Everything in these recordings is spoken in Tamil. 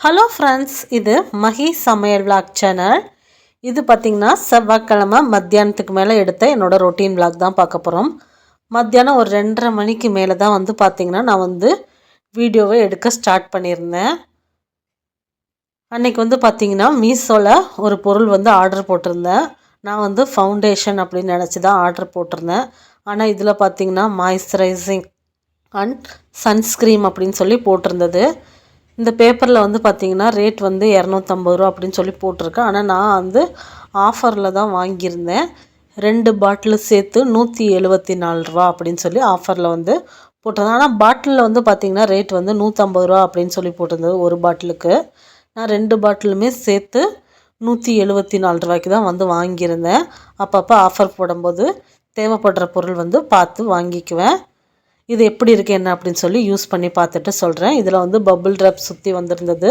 ஹலோ ஃப்ரெண்ட்ஸ் இது மஹி சமையல் விளாக் சேனல் இது பார்த்திங்கன்னா செவ்வாய்க்கிழமை மத்தியானத்துக்கு மேலே எடுத்த என்னோடய ரொட்டீன் விளாக் தான் பார்க்க போகிறோம் மத்தியானம் ஒரு ரெண்டரை மணிக்கு மேலே தான் வந்து பார்த்திங்கன்னா நான் வந்து வீடியோவை எடுக்க ஸ்டார்ட் பண்ணியிருந்தேன். அன்றைக்கி வந்து பார்த்திங்கன்னா மீஷோவில் ஒரு பொருள் வந்து ஆர்டர் போட்டிருந்தேன். நான் வந்து ஃபவுண்டேஷன் அப்படின்னு நினச்சி தான் ஆர்டர் போட்டிருந்தேன். ஆனால் இதில் பார்த்திங்கன்னா மாய்ஸ்சரைசிங் அண்ட் சன்ஸ்க்ரீம் அப்படின்னு சொல்லி போட்டிருந்தது. இந்த பேப்பரில் வந்து பார்த்திங்கன்னா ரேட் வந்து இரநூத்தம்பது ரூபா அப்படின்னு சொல்லி போட்டிருக்கேன் ஆனால் நான் வந்து ஆஃபரில் தான் வாங்கியிருந்தேன். ரெண்டு பாட்டில் சேர்த்து நூற்றி எழுபத்தி நாலு ரூபா அப்படின்னு சொல்லி ஆஃபரில் வந்து போட்டிருந்தேன். ஆனால் பாட்டிலில் வந்து பார்த்திங்கன்னா ரேட் வந்து நூற்றம்பது ரூபா அப்படின்னு சொல்லி போட்டிருந்தது ஒரு பாட்டிலுக்கு நான் ரெண்டு பாட்டிலுமே சேர்த்து நூற்றி எழுபத்தி நாலு ரூபாய்க்கு தான் வந்து வாங்கியிருந்தேன். அப்பப்போ ஆஃபர் போடும்போது தேவைப்படுற பொருள் வந்து பார்த்து வாங்கிக்குவேன். இது எப்படி இருக்குது என்ன அப்படின்னு சொல்லி யூஸ் பண்ணி பார்த்துட்டு சொல்கிறேன் இதில் வந்து பபுள் ட்ராப் சுற்றி வந்திருந்தது.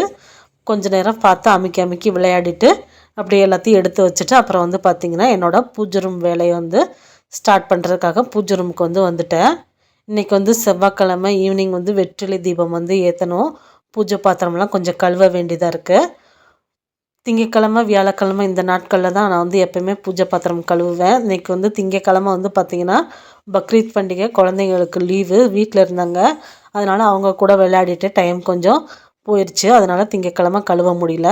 கொஞ்ச நேரம் பார்த்து அமுக்கி அமுக்கி விளையாடிட்டு அப்படியே எல்லாத்தையும் எடுத்து வச்சுட்டு அப்புறம் வந்து பார்த்திங்கன்னா என்னோடய பூஜை ரூம் வேலையை வந்து ஸ்டார்ட் பண்ணுறதுக்காக பூஜை ரூமுக்கு வந்து வந்துட்டேன். இன்றைக்கி வந்து செவ்வாய்க்கிழமை ஈவினிங் வந்து வெற்றிலை தீபம் வந்து ஏற்றணும் பூஜை பாத்திரம்லாம் கொஞ்சம் கழுவ வேண்டியதாக இருக்குது திங்கக்கிழமை வியாழக்கிழமை இந்த நாட்களில் தான் நான் வந்து எப்போயுமே பூஜை பாத்திரம் கழுவுவேன். இன்றைக்கி வந்து திங்கக்கிழமை வந்து பார்த்திங்கன்னா பக்ரீத் பண்டிகை குழந்தைங்களுக்கு லீவு வீட்டில் இருந்தாங்க. அதனால் அவங்க கூட விளையாடிட்டு டைம் கொஞ்சம் போயிடுச்சு அதனால் திங்கக்கிழமை கழுவ முடியல.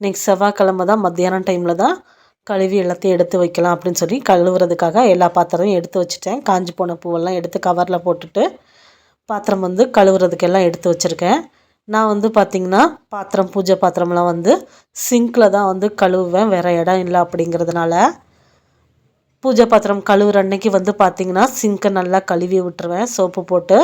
இன்றைக்கி செவ்வாய்க்கிழமை தான் மத்தியானம் டைமில் தான் கழுவி எல்லாத்தையும் எடுத்து வைக்கலாம் அப்படின்னு சொல்லி கழுவுறதுக்காக எல்லா பாத்திரமும் எடுத்து வச்சுட்டேன். காஞ்சி போன பூவெல்லாம் எடுத்து கவரில் போட்டுட்டு பாத்திரம் வந்து கழுவுறதுக்கெல்லாம் எடுத்து வச்சுருக்கேன். நான் வந்து பார்த்திங்கன்னா பாத்திரம் பூஜை பாத்திரம்லாம் வந்து சிங்கில் தான் வந்து கழுவுவேன். வேறு இடம் இல்லை அப்படிங்கிறதுனால. பூஜை பாத்திரம் கழுவுற அன்னைக்கு வந்து பார்த்திங்கன்னா சிங்க்கை நல்லா கழுவி விட்டுருவேன். சோப்பு போட்டு.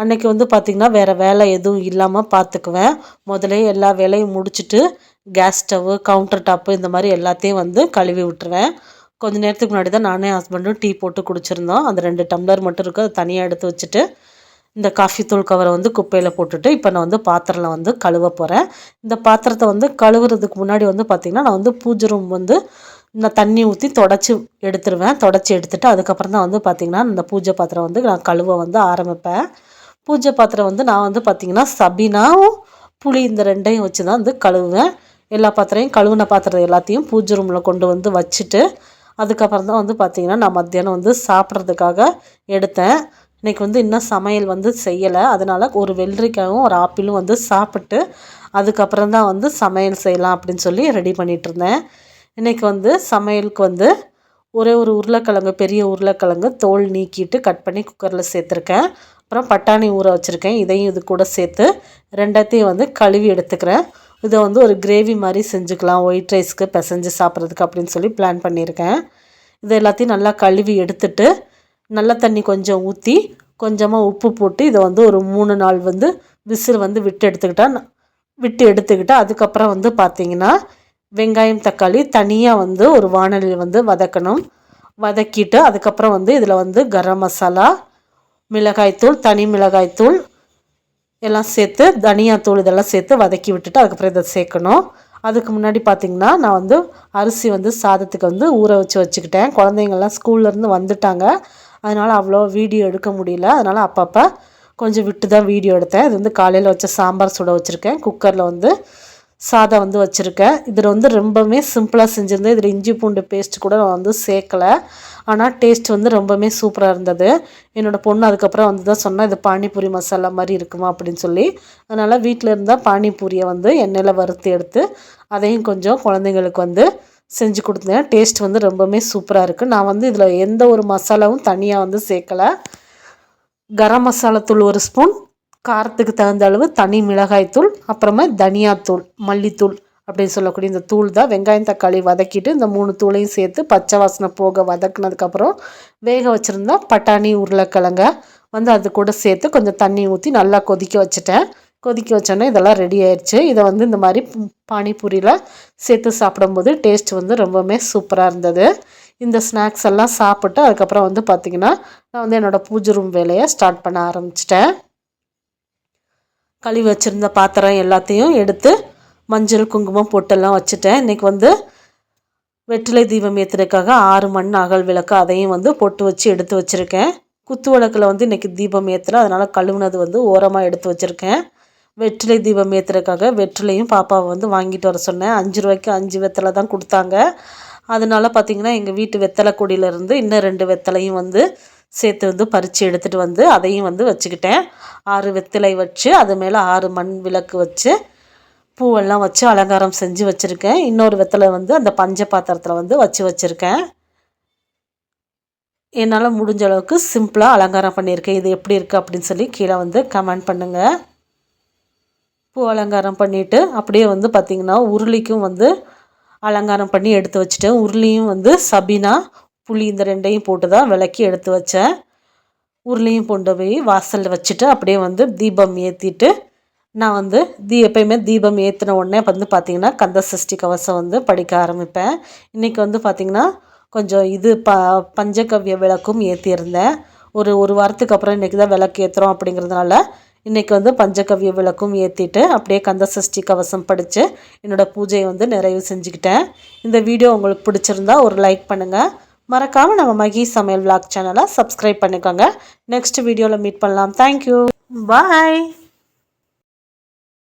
அன்னைக்கு வந்து பார்த்திங்கன்னா வேறு வேலை எதுவும் இல்லாமல் பார்த்துக்குவேன் முதலே எல்லா வேலையும் முடிச்சுட்டு கேஸ் ஸ்டவ்வு கவுண்டர் டாப்பு இந்த மாதிரி எல்லாத்தையும் வந்து கழுவி விட்டுருவேன். கொஞ்ச நேரத்துக்கு முன்னாடி தான் நானே ஹஸ்பண்டும் டீ போட்டு குடிச்சிருந்தோம். அந்த ரெண்டு டம்ளர் மட்டும் இருக்குது அதை தனியாக எடுத்து வச்சுட்டு இந்த காஃபி தூள் கவரை வந்து குப்பையில் போட்டுட்டு இப்போ நான் வந்து பாத்திரம் வந்து கழுவ போகிறேன் இந்த பாத்திரத்தை வந்து கழுவுறதுக்கு முன்னாடி வந்து பார்த்திங்கன்னா நான் வந்து பூஜை ரூம் வந்து நான் தண்ணி ஊற்றி தொடச்சி எடுத்துருவேன். தொடச்சி எடுத்துகிட்டு அதுக்கப்புறம் தான் வந்து பார்த்திங்கன்னா இந்த பூஜை பாத்திரம் வந்து நான் கழுவ வந்து ஆரம்பிப்பேன். பூஜை பாத்திரம் வந்து நான் வந்து பார்த்திங்கன்னா சபினாவும் புளி இந்த ரெண்டையும் வச்சு தான் வந்து கழுவுவேன். எல்லா பாத்திரையும் கழுவுன பாத்திரம் எல்லாத்தையும் பூஜை ரூமில் கொண்டு வந்து வச்சுட்டு அதுக்கப்புறம் தான் வந்து பார்த்திங்கன்னா நான் மத்தியானம் வந்து சாப்பிட்றதுக்காக எடுத்தேன். இன்றைக்கி வந்து இன்னும் சமையல் வந்து செய்யலை. அதனால் ஒரு வெள்ளரிக்காயும் ஒரு ஆப்பிளும் வந்து சாப்பிட்டு அதுக்கப்புறம் தான் வந்து சமையல் செய்யலாம் அப்படின்னு சொல்லி ரெடி பண்ணிகிட்ருந்தேன் இன்றைக்கி வந்து சமையலுக்கு வந்து ஒரே ஒரு உருளைக்கிழங்கு பெரிய உருளைக்கிழங்கு தோல் நீக்கிட்டு கட் பண்ணி குக்கரில் சேர்த்துருக்கேன். அப்புறம் பட்டாணி ஊற வச்சுருக்கேன். இதையும் இது கூட சேர்த்து ரெண்டத்தையும் வந்து கழுவி எடுத்துக்கிறேன். இதை வந்து ஒரு கிரேவி மாதிரி செஞ்சுக்கலாம். ஒயிட் ரைஸ்க்கு பிசைஞ்சு சாப்பிட்றதுக்கு அப்படின்னு சொல்லி பிளான் பண்ணியிருக்கேன். இது எல்லாத்தையும் நல்லா கழுவி எடுத்துட்டு நல்ல தண்ணி கொஞ்சம் ஊற்றி கொஞ்சமாக உப்பு போட்டு இதை வந்து ஒரு மூணு நாள் வந்து விசில் வந்து விட்டு எடுத்துக்கிட்டால் விட்டு எடுத்துக்கிட்டால் அதுக்கப்புறம் வந்து பார்த்திங்கன்னா வெங்காயம் தக்காளி தனியாக வந்து ஒரு வானலியில் வந்து வதக்கணும். வதக்கிட்டு அதுக்கப்புறம் வந்து இதில் வந்து கரம் மசாலா மிளகாய்த்தூள் தனி மிளகாய்த்தூள் எல்லாம் சேர்த்து தனியாத்தூள் இதெல்லாம் சேர்த்து வதக்கி விட்டுட்டு அதுக்கப்புறம் இதை சேர்க்கணும். அதுக்கு முன்னாடி பார்த்திங்கன்னா நான் வந்து அரிசி வந்து சாதத்துக்கு வந்து ஊற வச்சு வச்சுக்கிட்டேன். குழந்தைங்கள்லாம் ஸ்கூல்லேருந்து வந்துட்டாங்க. அதனால் அவ்வளோ வீடியோ எடுக்க முடியல. அதனால் அப்பப்போ கொஞ்சம் விட்டு தான் வீடியோ எடுத்தேன். இது வந்து காலையில் வச்ச சாம்பார் சுட வச்சுருக்கேன். குக்கரில் வந்து சாதம் வந்து வச்சுருக்கேன். இதில் வந்து ரொம்பவுமே சிம்பிளாக செஞ்சுருந்தேன். இதில் இஞ்சி பூண்டு பேஸ்ட் கூட நான் வந்து சேர்க்கலை. ஆனால் டேஸ்ட் வந்து ரொம்பவுமே சூப்பராக இருந்தது. என்னோடய பொண்ணு அதுக்கப்புறம் வந்து தான் சொன்னால் இது பானிபூரி மசாலா மாதிரி இருக்குமா? அப்படின்னு சொல்லி. அதனால் வீட்டில் இருந்தால் பானிபூரியை வந்து எண்ணெயில் வறுத்து எடுத்து அதையும் கொஞ்சம் குழந்தைங்களுக்கு வந்து செஞ்சு கொடுத்தேன். டேஸ்ட் வந்து ரொம்பவுமே சூப்பராக இருக்குது நான் வந்து இதில் எந்த ஒரு மசாலாவும் தனியாக வந்து சேர்க்கலை. கரம் மசாலா தூள் ஒரு ஸ்பூன் காரத்துக்கு தகுந்த அளவு தனி மிளகாய்த்தூள் அப்புறமா தனியாத்தூள் மல்லித்தூள் அப்படின்னு சொல்லக்கூடிய இந்த தூள் தான் வெங்காயம் தக்காளி வதக்கிட்டு இந்த மூணு தூளையும் சேர்த்து பச்சை வாசனை போக வதக்குனதுக்கப்புறம் வேக வச்சுருந்தா பட்டாணி உருளைக்கிழங்க வந்து அது கூட சேர்த்து கொஞ்சம் தண்ணி ஊற்றி நல்லா கொதிக்க வச்சுட்டேன். கொதிக்க வச்சோன்னே இதெல்லாம் ரெடி ஆயிடுச்சு இதை வந்து இந்த மாதிரி பானிபூரியில் சேர்த்து சாப்பிடும்போது டேஸ்ட் வந்து ரொம்பவுமே சூப்பராக இருந்தது. இந்த ஸ்நாக்ஸ் எல்லாம் சாப்பிட்டு அதுக்கப்புறம் வந்து பார்த்திங்கன்னா நான் வந்து என்னோடய பூஜை ரூம் வேலையை ஸ்டார்ட் பண்ண ஆரம்பிச்சிட்டேன். கழுவி வச்சுருந்த பாத்திரம் எல்லாத்தையும் எடுத்து மஞ்சள் குங்குமம் பொட்டெல்லாம் வச்சுட்டேன். இன்றைக்கி வந்து வெற்றிலை தீபம் ஏற்றுறதுக்காக ஆறு மண் அகல் விளக்கு அதையும் வந்து பொட்டு வச்சு எடுத்து வச்சுருக்கேன். குத்து விளக்கில் வந்து இன்றைக்கி தீபம் ஏற்றுறேன் அதனால் கழுவுனது வந்து ஓரமாக எடுத்து வச்சுருக்கேன். வெற்றிலை தீபம் ஏற்றுறதுக்காக வெற்றிலையும் பாப்பாவை வந்து வாங்கிட்டு வர சொன்னேன். அஞ்சு ரூபாய்க்கு அஞ்சு வெத்தலை தான் கொடுத்தாங்க. அதனால பார்த்திங்கன்னா எங்கள் வீட்டு வெத்தலை கொடியிலேருந்து இன்னும் ரெண்டு வெத்தலையும் வந்து சேர்த்து வந்து பறித்து எடுத்துகிட்டு வந்து அதையும் வந்து வச்சுக்கிட்டேன். ஆறு வெத்தலை வச்சு அது மேலே ஆறு மண் விளக்கு வச்சு பூவெல்லாம் வச்சு அலங்காரம் செஞ்சு வச்சுருக்கேன். இன்னொரு வெத்தலை வந்து அந்த பஞ்ச பாத்திரத்தில் வந்து வச்சு வச்சுருக்கேன். என்னால் முடிஞ்ச அளவுக்கு சிம்பிளாக அலங்காரம் பண்ணியிருக்கேன். இது எப்படி இருக்குது அப்படின்னு சொல்லி கீழே வந்து கமெண்ட் பண்ணுங்கள் பூ அலங்காரம் பண்ணிவிட்டு அப்படியே வந்து பார்த்திங்கன்னா உருளிக்கும் வந்து அலங்காரம் பண்ணி எடுத்து வச்சுட்டேன். உருளியும் வந்து சபினா புளி இந்த ரெண்டையும் போட்டு தான் விளக்கி எடுத்து வச்சேன். உருளையும் கொண்டு போய் வாசலில் வச்சுட்டு அப்படியே வந்து தீபம் ஏற்றிட்டு நான் வந்து தீ எப்பயுமே தீபம் ஏற்றின உடனே வந்து பார்த்திங்கன்னா கந்த சஷ்டி கவசம் வந்து படிக்க ஆரம்பிப்பேன். இன்றைக்கி வந்து பார்த்திங்கன்னா கொஞ்சம் இது ப பஞ்சகவ்ய விளக்கும் ஏற்றியிருந்தேன் ஒரு ஒரு வாரத்துக்கு அப்புறம் இன்றைக்கி தான் விளக்கு ஏற்றுறோம் அப்படிங்கிறதுனால இன்றைக்கி வந்து பஞ்சகவ்ய விளக்கும் ஏற்றிட்டு அப்படியே கந்த சஷ்டி கவசம் படித்து என்னோடய பூஜையை வந்து நிறைவு செஞ்சுக்கிட்டேன். இந்த வீடியோ உங்களுக்கு பிடிச்சிருந்தா ஒரு லைக் பண்ணுங்கள் மறக்காமல் நம்ம மகி சமையல் விளாக் சேனலை சப்ஸ்கிரைப் பண்ணிக்கோங்க. நெக்ஸ்ட் வீடியோவில் மீட் பண்ணலாம். Thank you bye